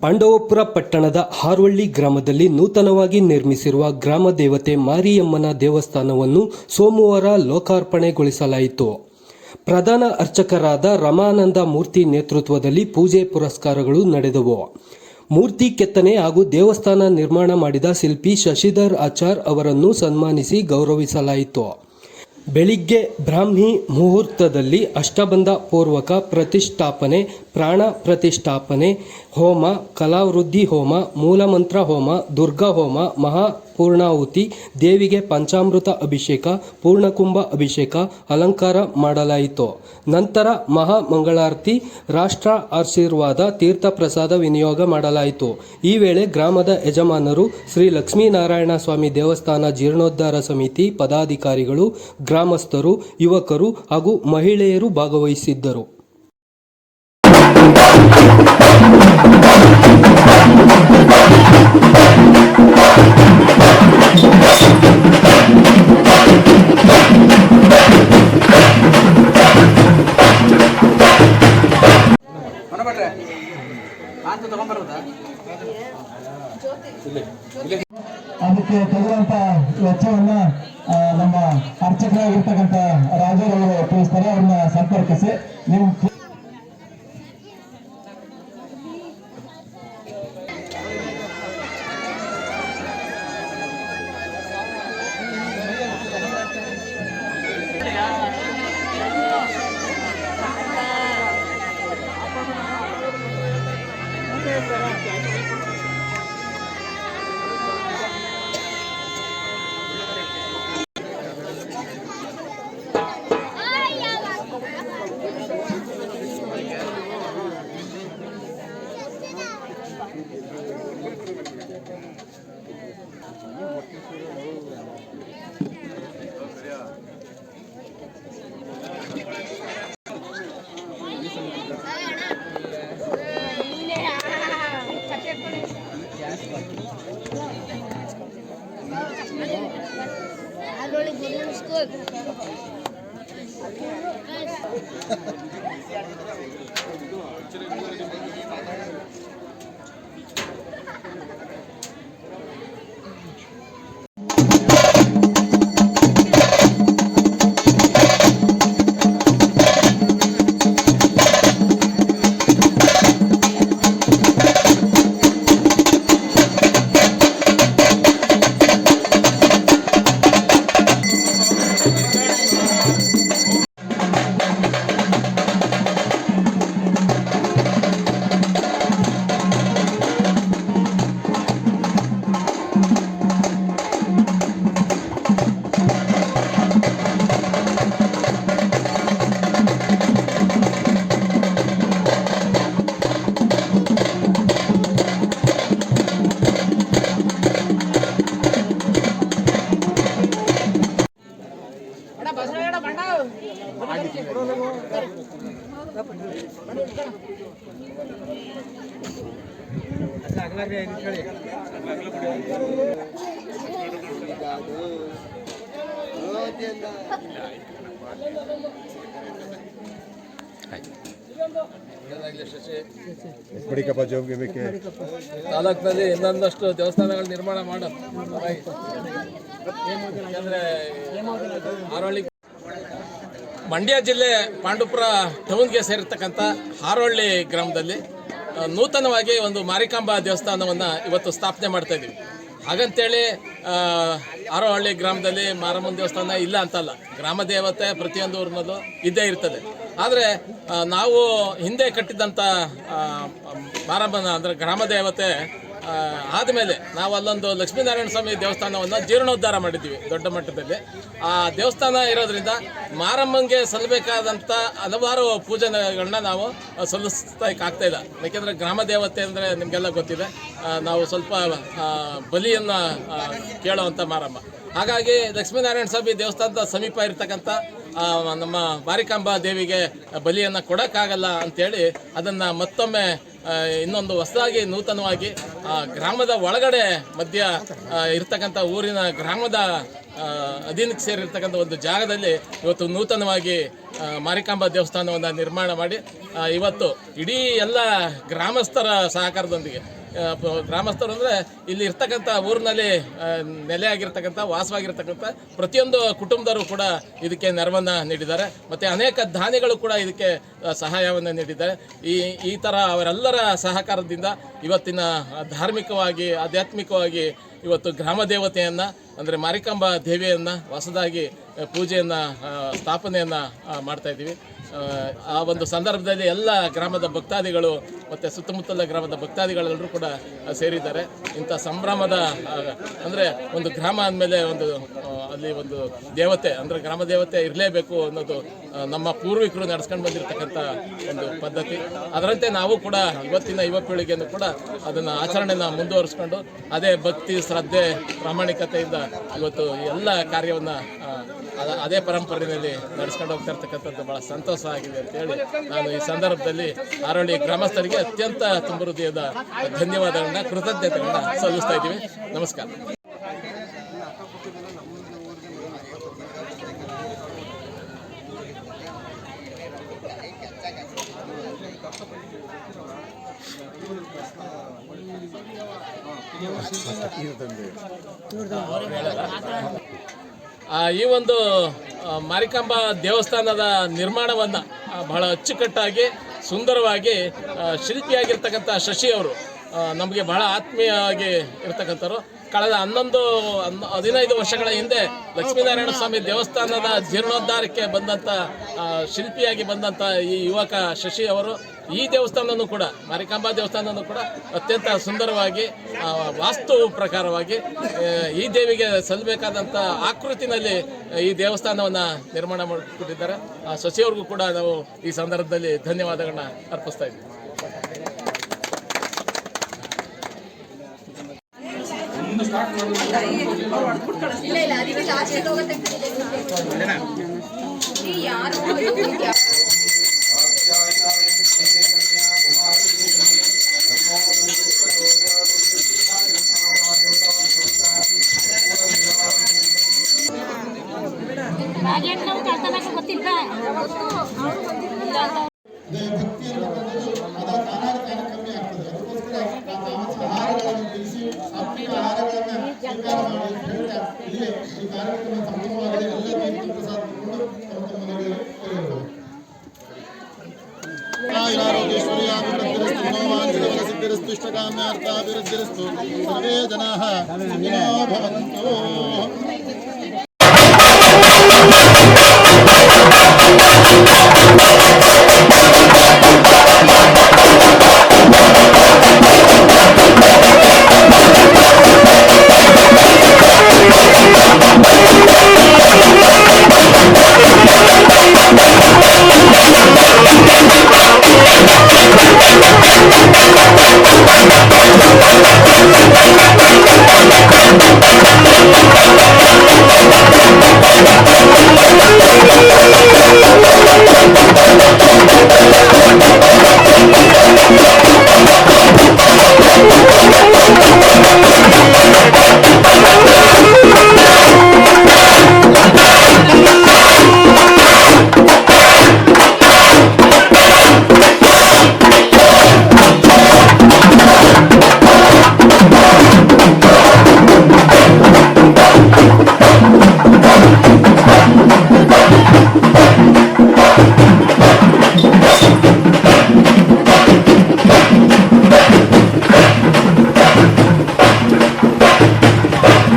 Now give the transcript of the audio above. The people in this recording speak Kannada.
ಪಾಂಡವಪುರ ಪಟ್ಟಣದ ಹಾರ್ವಳ್ಳಿ ಗ್ರಾಮದಲ್ಲಿ ನೂತನವಾಗಿ ನಿರ್ಮಿಸಿರುವ ಗ್ರಾಮ ದೇವತೆ ಮಾರಿಯಮ್ಮನ ದೇವಸ್ಥಾನವನ್ನು ಸೋಮವಾರ ಲೋಕಾರ್ಪಣೆಗೊಳಿಸಲಾಯಿತು. ಪ್ರಧಾನ ಅರ್ಚಕರಾದ ರಮಾನಂದ ಮೂರ್ತಿ ನೇತೃತ್ವದಲ್ಲಿ ಪೂಜೆ ಪುರಸ್ಕಾರಗಳು ನಡೆದವು. ಮೂರ್ತಿ ಕೆತ್ತನೆ ಹಾಗೂ ದೇವಸ್ಥಾನ ನಿರ್ಮಾಣ ಮಾಡಿದ ಶಿಲ್ಪಿ ಶಶಿಧರ್ ಆಚಾರ್ ಅವರನ್ನು ಸನ್ಮಾನಿಸಿ ಗೌರವಿಸಲಾಯಿತು. ಬೆಳಿಗ್ಗೆ ಬ್ರಾಹ್ಮಿ ಮುಹೂರ್ತದಲ್ಲಿ ಅಷ್ಟಬಂಧ ಪೂರ್ವಕ ಪ್ರತಿಷ್ಠಾಪನೆ, ಪ್ರಾಣ ಪ್ರತಿಷ್ಠಾಪನೆ, ಹೋಮ, ಕಲಾವೃದ್ಧಿ ಹೋಮ ಮೂಲಮಂತ್ರ ಹೋಮ, ದುರ್ಗಾ ಹೋಮ, ಮಹಾ ಪೂರ್ಣಾಹುತಿ, ದೇವಿಗೆ ಪಂಚಾಮೃತ ಅಭಿಷೇಕ, ಪೂರ್ಣಕುಂಭ ಅಭಿಷೇಕ, ಅಲಂಕಾರ ಮಾಡಲಾಯಿತು. ನಂತರ ಮಹಾ ಮಂಗಳಾರತಿ ರಾಷ್ಟ್ರ ಆಶೀರ್ವಾದ, ತೀರ್ಥ ಪ್ರಸಾದ ವಿನಿಯೋಗ ಮಾಡಲಾಯಿತು. ಈ ವೇಳೆ ಗ್ರಾಮದ ಯಜಮಾನರು ಶ್ರೀ ಲಕ್ಷ್ಮೀನಾರಾಯಣ ಸ್ವಾಮಿ ದೇವಸ್ಥಾನ ಜೀರ್ಣೋದ್ಧಾರ ಸಮಿತಿ ಪದಾಧಿಕಾರಿಗಳು, ಗ್ರಾಮಸ್ಥರು, ಯುವಕರು ಹಾಗೂ ಮಹಿಳೆಯರು ಭಾಗವಹಿಸಿದ್ದರು. ವೆಚ್ಚವನ್ನ ನಮ್ಮ ಅರ್ಚಕರಾಗಿರ್ತಕ್ಕಂಥ ರಾಜರವರು ತಿಳಿಸ್ತಾರೆ ಅವ್ರನ್ನ ಸಂಪರ್ಕಿಸಿ. ನಿಮ್ ಬಡಿಕಪ್ಪ ಜೋಬ್ಗೆ ಬೇಕೆ ತಾಲೂಕಿನಲ್ಲಿ ಇನ್ನೊಂದಷ್ಟು ದೇವಸ್ಥಾನಗಳ ನಿರ್ಮಾಣ ಮಾಡ. ಯಾಕಂದ್ರೆ ಹಾರೋಳ್ಳಿ ಮಂಡ್ಯ ಜಿಲ್ಲೆ ಪಾಂಡುಪುರ ಟೌನ್ಗೆ ಸೇರಿರ್ತಕ್ಕಂಥ ಹಾರೋಳ್ಳಿ ಗ್ರಾಮದಲ್ಲಿ ನೂತನವಾಗಿ ಒಂದು ಮಾರಿಕಾಂಬಾ ದೇವಸ್ಥಾನವನ್ನು ಇವತ್ತು ಸ್ಥಾಪನೆ ಮಾಡ್ತಾ ಇದ್ದೀವಿ ಹಾಗಂತೇಳಿ ಆರೋಹಳ್ಳಿ ಗ್ರಾಮದಲ್ಲಿ ಮಾರಮ್ಮನ ದೇವಸ್ಥಾನ ಇಲ್ಲ ಅಂತಲ್ಲ. ಗ್ರಾಮ ದೇವತೆ ಪ್ರತಿಯೊಂದು ಊರಿನಲ್ಲೂ ಇದ್ದೇ ಇರ್ತದೆ. ಆದರೆ ನಾವು ಹಿಂದೆ ಕಟ್ಟಿದಂಥ ಮಾರಮ್ಮನ ಅಂದರೆ ಗ್ರಾಮ ದೇವತೆ ಆದಮೇಲೆ ನಾವು ಅಲ್ಲೊಂದು ಲಕ್ಷ್ಮೀನಾರಾಯಣ ಸ್ವಾಮಿ ದೇವಸ್ಥಾನವನ್ನು ಜೀರ್ಣೋದ್ಧಾರ ಮಾಡಿದ್ದೀವಿ ದೊಡ್ಡ ಮಟ್ಟದಲ್ಲಿ. ಆ ದೇವಸ್ಥಾನ ಇರೋದ್ರಿಂದ ಮಾರಮ್ಮಂಗೆ ಸಲ್ಲಬೇಕಾದಂಥ ಹಲವಾರು ಪೂಜೆಗಳನ್ನ ನಾವು ಸಲ್ಲಿಸ್ತಾ ಆಗ್ತಾ ಇಲ್ಲ. ಯಾಕೆಂದರೆ ಗ್ರಾಮ ದೇವತೆ ಅಂದರೆ ನಿಮಗೆಲ್ಲ ಗೊತ್ತಿದೆ. ನಾವು ಸ್ವಲ್ಪ ಬಲಿಯನ್ನು ಕೇಳುವಂಥ ಮಾರಮ್ಮ. ಹಾಗಾಗಿ ಲಕ್ಷ್ಮೀನಾರಾಯಣ ಸ್ವಾಮಿ ದೇವಸ್ಥಾನದ ಸಮೀಪ ಇರತಕ್ಕಂಥ ನಮ್ಮ ಮಾರಿಕಾಂಬಾ ದೇವಿಗೆ ಬಲಿಯನ್ನು ಕೊಡೋಕ್ಕಾಗಲ್ಲ ಅಂತೇಳಿ ಅದನ್ನು ಮತ್ತೊಮ್ಮೆ ಇನ್ನೊಂದು ಹೊಸದಾಗಿ, ನೂತನವಾಗಿ ಗ್ರಾಮದ ಒಳಗಡೆ ಮಧ್ಯ ಇರ್ತಕ್ಕಂಥ ಊರಿನ ಗ್ರಾಮದ ಅಧೀನಕ್ಕೆ ಸೇರಿರ್ತಕ್ಕಂಥ ಒಂದು ಜಾಗದಲ್ಲಿ ಇವತ್ತು ನೂತನವಾಗಿ ಮಾರಿಕಾಂಬ ದೇವಸ್ಥಾನವನ್ನು ನಿರ್ಮಾಣ ಮಾಡಿ ಇವತ್ತು ಇಡೀ ಎಲ್ಲ ಗ್ರಾಮಸ್ಥರ ಸಹಕಾರದೊಂದಿಗೆ ಗ್ರಾಮಸ್ಥರು ಅಂದರೆ ಇಲ್ಲಿ ಇರ್ತಕ್ಕಂಥ ಊರಿನಲ್ಲಿ ನೆಲೆಯಾಗಿರ್ತಕ್ಕಂಥ ವಾಸವಾಗಿರ್ತಕ್ಕಂಥ ಪ್ರತಿಯೊಂದು ಕುಟುಂಬದವರು ಕೂಡ ಇದಕ್ಕೆ ನೆರವನ್ನು ನೀಡಿದ್ದಾರೆ. ಮತ್ತು ಅನೇಕ ದಾನಿಗಳು ಕೂಡ ಇದಕ್ಕೆ ಸಹಾಯವನ್ನು ನೀಡಿದ್ದಾರೆ. ಈ ಈ ಥರ ಅವರೆಲ್ಲರ ಸಹಕಾರದಿಂದ ಇವತ್ತಿನ ಧಾರ್ಮಿಕವಾಗಿ, ಆಧ್ಯಾತ್ಮಿಕವಾಗಿ ಇವತ್ತು ಗ್ರಾಮ ದೇವತೆಯನ್ನು, ಅಂದರೆ ಮಾರಿಕಾಂಬಾ ದೇವಿಯನ್ನು, ಹೊಸದಾಗಿ ಪೂಜೆಯನ್ನು ಸ್ಥಾಪನೆಯನ್ನು ಮಾಡ್ತಾಯಿದ್ದೀವಿ ಆ, ಒಂದು ಸಂದರ್ಭದಲ್ಲಿ ಎಲ್ಲ ಗ್ರಾಮದ ಭಕ್ತಾದಿಗಳು ಮತ್ತು ಸುತ್ತಮುತ್ತಲ ಗ್ರಾಮದ ಭಕ್ತಾದಿಗಳೆಲ್ಲರೂ ಕೂಡ ಸೇರಿದ್ದಾರೆ. ಇಂಥ ಸಂಭ್ರಮದ ಅಂದರೆ ಒಂದು ಗ್ರಾಮ ಅಂದಮೇಲೆ ಒಂದು ಅಲ್ಲಿ ಒಂದು ದೇವತೆ, ಅಂದರೆ ಗ್ರಾಮ ದೇವತೆ ಇರಲೇಬೇಕು ಅನ್ನೋದು ನಮ್ಮ ಪೂರ್ವಿಕರು ನಡೆಸ್ಕೊಂಡು ಬಂದಿರತಕ್ಕಂಥ ಒಂದು ಪದ್ಧತಿ. ಅದರಂತೆ ನಾವು ಕೂಡ ಇವತ್ತಿನ ಯುವ ಪೀಳಿಗೆಯನ್ನು ಕೂಡ ಅದನ್ನು ಆಚರಣೆನ ಮುಂದುವರಿಸ್ಕೊಂಡು, ಅದೇ ಭಕ್ತಿ, ಶ್ರದ್ಧೆ, ಪ್ರಾಮಾಣಿಕತೆಯಿಂದ ಇವತ್ತು ಎಲ್ಲ ಕಾರ್ಯವನ್ನು ಅದೇ ಪರಂಪರೆಯಲ್ಲಿ ನಡೆಸ್ಕೊಂಡು ಹೋಗ್ತಾ ಇರ್ತಕ್ಕಂಥದ್ದು ಬಹಳ ಸಂತೋಷ ಆಗಿದೆ ಅಂತೇಳಿ ನಾನು ಈ ಸಂದರ್ಭದಲ್ಲಿ ಆರೋಳಿ ಗ್ರಾಮಸ್ಥರಿಗೆ ಅತ್ಯಂತ ತುಂಬ ಹೃದಯದ ಧನ್ಯವಾದಗಳನ್ನ, ಕೃತಜ್ಞತೆಗಳನ್ನ ಸಲ್ಲಿಸ್ತಾ ಇದ್ದೀವಿ. ನಮಸ್ಕಾರ. ಈ ಒಂದು ಮಾರಿಕಾಂಬಾ ದೇವಸ್ಥಾನದ ನಿರ್ಮಾಣವನ್ನು ಬಹಳ ಅಚ್ಚುಕಟ್ಟಾಗಿ, ಸುಂದರವಾಗಿ ಶಿಲ್ಪಿಯಾಗಿರ್ತಕ್ಕಂಥ ಶಶಿ ಅವರು ನಮಗೆ ಬಹಳ ಆತ್ಮೀಯವಾಗಿ ಇರ್ತಕ್ಕಂಥವ್ರು. ಕಳೆದ ಹನ್ನೊಂದು, ಹನ್ನ- ಹದಿನೈದು ವರ್ಷಗಳ ಹಿಂದೆ ಲಕ್ಷ್ಮೀನಾರಾಯಣ ಸ್ವಾಮಿ ದೇವಸ್ಥಾನದ ಜೀರ್ಣೋದ್ಧಾರಕ್ಕೆ ಬಂದಂಥ ಶಿಲ್ಪಿಯಾಗಿ ಬಂದಂಥ ಈ ಯುವಕ ಶಶಿ ಅವರು ಈ ದೇವಸ್ಥಾನನೂ ಕೂಡ, ಮಾರಿಕಾಂಬಾ ದೇವಸ್ಥಾನನೂ ಕೂಡ ಅತ್ಯಂತ ಸುಂದರವಾಗಿ ವಾಸ್ತು ಪ್ರಕಾರವಾಗಿ ಈ ದೇವಿಗೆ ಸಲ್ಲಬೇಕಾದಂಥ ಆಕೃತಿನಲ್ಲಿ ಈ ದೇವಸ್ಥಾನವನ್ನು ನಿರ್ಮಾಣ ಮಾಡಿಕೊಟ್ಟಿದ್ದಾರೆ. ಆ, ಸಚಿವರಿಗೂ ಕೂಡ ನಾವು ಈ ಸಂದರ್ಭದಲ್ಲಿ ಧನ್ಯವಾದಗಳನ್ನ ಅರ್ಪಿಸ್ತಾ ಇದ್ದೀವಿ. ನಾವು ಕಳ್ತನಕ್ಕೆ ಗೊತ್ತಿಲ್ಲ ಭಕ್ತಿಯನ್ನು ಅದು ಆಹಾರ ಕಮ್ಮಿ ಆಗ್ತದೆ ಅದಕ್ಕೋಸ್ಕರ ಆಹಾರಗಳನ್ನು ತಿಳಿಸಿ ಆತ್ಮಿಕ ಆಹಾರಗಳನ್ನು ಸ್ವೀಕಾರ ಮಾಡಿ ಹೇಳ್ತಾ ಇಲ್ಲಿ ಈ ಕಾರ್ಯಕ್ರಮ ಸಂಪೂರ್ಣವಾಗಿ ಎಲ್ಲ ತೀರ್ಥ ಪ್ರಸಾದ ತಗೊಂಡು ತಮ್ಮ ತಮ್ಮ ಮನೆಗಳಲ್ಲಿ ಿರಸ್ತು ಇಷ್ಟಕಾಮ್ಯಾರ್ಥಾಭಿವೃದ್ಧಿರಸ್ತು ಸರ್ವೇ ಜನಾಃ ಸುಖಿನೋ ಭವಂತು Thank you.